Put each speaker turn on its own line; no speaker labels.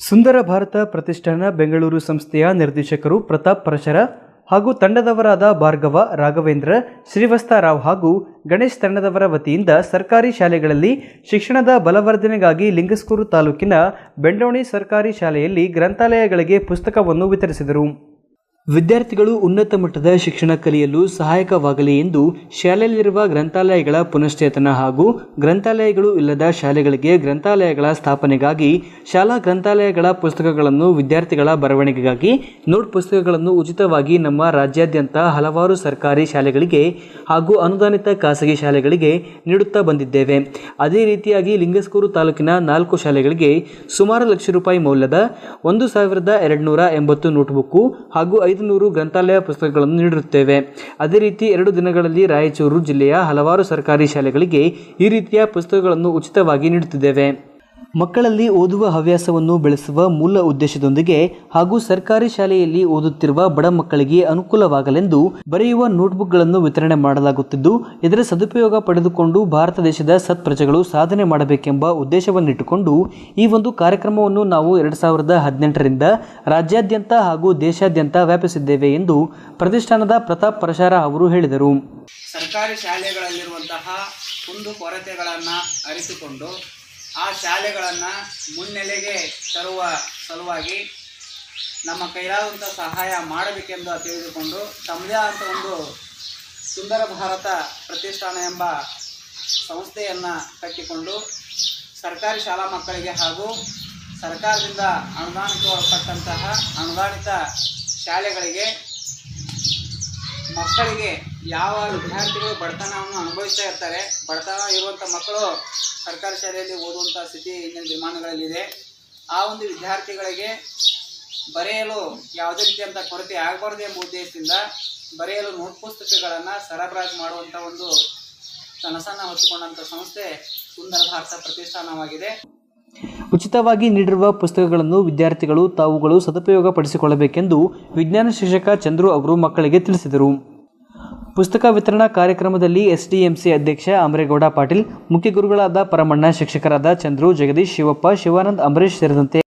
ಸುಂದರ ಭಾರತ ಪ್ರತಿಷ್ಠಾನ ಬೆಂಗಳೂರು ಸಂಸ್ಥೆಯ ನಿರ್ದೇಶಕರು ಪ್ರತಾಪ್ ಪರಶರ ಹಾಗೂ ತಂಡದವರಾದ ಭಾರ್ಗವ ರಾಘವೇಂದ್ರ ಶ್ರೀವಸ್ತಾರಾವ್ ಹಾಗೂ ಗಣೇಶ್ ತಂಡದವರ ವತಿಯಿಂದ ಸರ್ಕಾರಿ ಶಾಲೆಗಳಲ್ಲಿ ಶಿಕ್ಷಣದ ಬಲವರ್ಧನೆಗಾಗಿ ಲಿಂಗಸ್ಕೂರು ತಾಲೂಕಿನ ಬೆಂಡೋಣಿ ಸರ್ಕಾರಿ ಶಾಲೆಯಲ್ಲಿ ಗ್ರಂಥಾಲಯಗಳಿಗೆ ಪುಸ್ತಕವನ್ನು ವಿತರಿಸಿದರು. ವಿದ್ಯಾರ್ಥಿಗಳು ಉನ್ನತ ಮಟ್ಟದ ಶಿಕ್ಷಣ ಕಲಿಯಲು ಸಹಾಯಕವಾಗಲಿ ಎಂದು ಶಾಲೆಯಲ್ಲಿರುವ ಗ್ರಂಥಾಲಯಗಳ ಪುನಶ್ಚೇತನ ಹಾಗೂ ಗ್ರಂಥಾಲಯಗಳು ಇಲ್ಲದ ಶಾಲೆಗಳಿಗೆ ಗ್ರಂಥಾಲಯಗಳ ಸ್ಥಾಪನೆಗಾಗಿ ಶಾಲಾ ಗ್ರಂಥಾಲಯಗಳ ಪುಸ್ತಕಗಳನ್ನು ವಿದ್ಯಾರ್ಥಿಗಳ ಬರವಣಿಗೆಗಾಗಿ, ನೋಟ್ ಪುಸ್ತಕಗಳನ್ನು ಉಚಿತವಾಗಿ ನಮ್ಮ ರಾಜ್ಯಾದ್ಯಂತ ಹಲವಾರು ಸರ್ಕಾರಿ ಶಾಲೆಗಳಿಗೆ ಹಾಗೂ ಅನುದಾನಿತ ಖಾಸಗಿ ಶಾಲೆಗಳಿಗೆ ನೀಡುತ್ತಾ ಬಂದಿದ್ದೇವೆ. ಅದೇ ರೀತಿಯಾಗಿ ಲಿಂಗಸ್ಕೂರು ತಾಲೂಕಿನ ನಾಲ್ಕು ಶಾಲೆಗಳಿಗೆ ಸುಮಾರು ಲಕ್ಷ ರೂಪಾಯಿ ಮೌಲ್ಯದ ಒಂದು ಸಾವಿರದ ಎರಡುನೂರ ಎಂಬತ್ತು ನೋಟ್ಬುಕ್ಕು ಹಾಗೂ ಐದುನೂರು ಗ್ರಂಥಾಲಯ ಪುಸ್ತಕಗಳನ್ನು ನೀಡಿರುತ್ತೇವೆ. ಅದೇ ರೀತಿ ಎರಡು ದಿನಗಳಲ್ಲಿ ರಾಯಚೂರು ಜಿಲ್ಲೆಯ ಹಲವಾರು ಸರ್ಕಾರಿ ಶಾಲೆಗಳಿಗೆ ಈ ರೀತಿಯ ಪುಸ್ತಕಗಳನ್ನು ಉಚಿತವಾಗಿ ನೀಡುತ್ತಿದ್ದೇವೆ. ಮಕ್ಕಳಲ್ಲಿ ಓದುವ ಹವ್ಯಾಸವನ್ನು ಬೆಳೆಸುವ ಮೂಲ ಉದ್ದೇಶದೊಂದಿಗೆ ಹಾಗೂ ಸರ್ಕಾರಿ ಶಾಲೆಯಲ್ಲಿ ಓದುತ್ತಿರುವ ಬಡ ಮಕ್ಕಳಿಗೆ ಅನುಕೂಲವಾಗಲೆಂದು ಬರೆಯುವ ನೋಟ್ಬುಕ್ಗಳನ್ನು ವಿತರಣೆ ಮಾಡಲಾಗುತ್ತಿದ್ದು, ಇದರ ಸದುಪಯೋಗ ಪಡೆದುಕೊಂಡು ಭಾರತ ದೇಶದ ಸತ್ಪ್ರಜೆಗಳು ಸಾಧನೆ ಮಾಡಬೇಕೆಂಬ ಉದ್ದೇಶವನ್ನಿಟ್ಟುಕೊಂಡು, ಈ ಒಂದು ಕಾರ್ಯಕ್ರಮವನ್ನು ನಾವು ಎರಡು ಸಾವಿರದ ಹದಿನೆಂಟರಿಂದ ರಾಜ್ಯಾದ್ಯಂತ ಹಾಗೂ ದೇಶಾದ್ಯಂತ ವ್ಯಾಪಿಸಿದ್ದೇವೆ ಎಂದು ಪ್ರತಿಷ್ಠಾನದ ಪ್ರತಾಪ್ ಪ್ರಸಾರ ಅವರು ಹೇಳಿದರು.
ಸರ್ಕಾರಿ ಶಾಲೆಗಳಲ್ಲಿರುವಂತಹ ಕುಂದು ಕೊರತೆಗಳನ್ನು ಅರಿತುಕೊಂಡು ಆ ಶಾಲೆಗಳನ್ನು ಮುನ್ನೆಲೆಗೆ ತರುವ ಸಲುವಾಗಿ ನಮ್ಮ ಕೈಲಾದಂಥ ಸಹಾಯ ಮಾಡಬೇಕೆಂದು ತಿಳಿದುಕೊಂಡು ತಮ್ಮದೇ ಆದಂಥ ಒಂದು ಸುಂದರ ಭಾರತ ಪ್ರತಿಷ್ಠಾನ ಎಂಬ ಸಂಸ್ಥೆಯನ್ನು ಕಟ್ಟಿಕೊಂಡು ಸರ್ಕಾರಿ ಶಾಲಾ ಮಕ್ಕಳಿಗೆ ಹಾಗೂ ಸರ್ಕಾರದಿಂದ ಅನುದಾನಿತಪಟ್ಟಂತಹ ಅನುದಾನಿತ ಶಾಲೆಗಳಿಗೆ ಮಕ್ಕಳಿಗೆ ಯಾವ ವಿದ್ಯಾರ್ಥಿಗಳು ಬಡತನವನ್ನು ಅನುಭವಿಸ್ತಾ ಇರ್ತಾರೆ, ಬಡತನ ಇರುವಂಥ ಮಕ್ಕಳು ಸರ್ಕಾರಿ ಶಾಲೆಯಲ್ಲಿ ಓದುವಂಥ ಸ್ಥಿತಿ ಇಂದಿನ ವಿಮಾನಗಳಲ್ಲಿದೆ ಆ ಒಂದು ವಿದ್ಯಾರ್ಥಿಗಳಿಗೆ ಬರೆಯಲು ಯಾವುದೇ ರೀತಿಯಂಥ ಕೊರತೆ ಆಗಬಾರ್ದು ಎಂಬ ಉದ್ದೇಶದಿಂದ ಬರೆಯಲು ನೋಟ್ ಪುಸ್ತಕಗಳನ್ನು ಸರಬರಾಜು ಮಾಡುವಂಥ ಒಂದು ಕನಸನ್ನು ಹೊತ್ತುಕೊಂಡಂಥ ಸಂಸ್ಥೆ ಸುಂದರ ಭಾರತ ಪ್ರತಿಷ್ಠಾನವಾಗಿದೆ.
ಉಚಿತವಾಗಿ ನೀಡಿರುವ ಪುಸ್ತಕಗಳನ್ನು ವಿದ್ಯಾರ್ಥಿಗಳು ತಾವುಗಳು ಸದುಪಯೋಗ ಪಡಿಸಿಕೊಳ್ಳಬೇಕೆಂದು ವಿಜ್ಞಾನ ಶಿಕ್ಷಕ ಚಂದ್ರು ಅವರು ಮಕ್ಕಳಿಗೆ ತಿಳಿಸಿದರು. ಪುಸ್ತಕ ವಿತರಣಾ ಕಾರ್ಯಕ್ರಮದಲ್ಲಿ ಎಸ್ಡಿಎಂಸಿ ಅಧ್ಯಕ್ಷ ಅಮರೇಗೌಡ ಪಾಟೀಲ್, ಮುಖ್ಯ ಗುರುಗಳಾದ ಪರಮಣ್ಣ, ಶಿಕ್ಷಕರಾದ ಚಂದ್ರು, ಜಗದೀಶ್ ಶಿವಪ್ಪ, ಶಿವಾನಂದ್ ಅಂಬರೀಶ್ ಸೇರಿದಂತೆ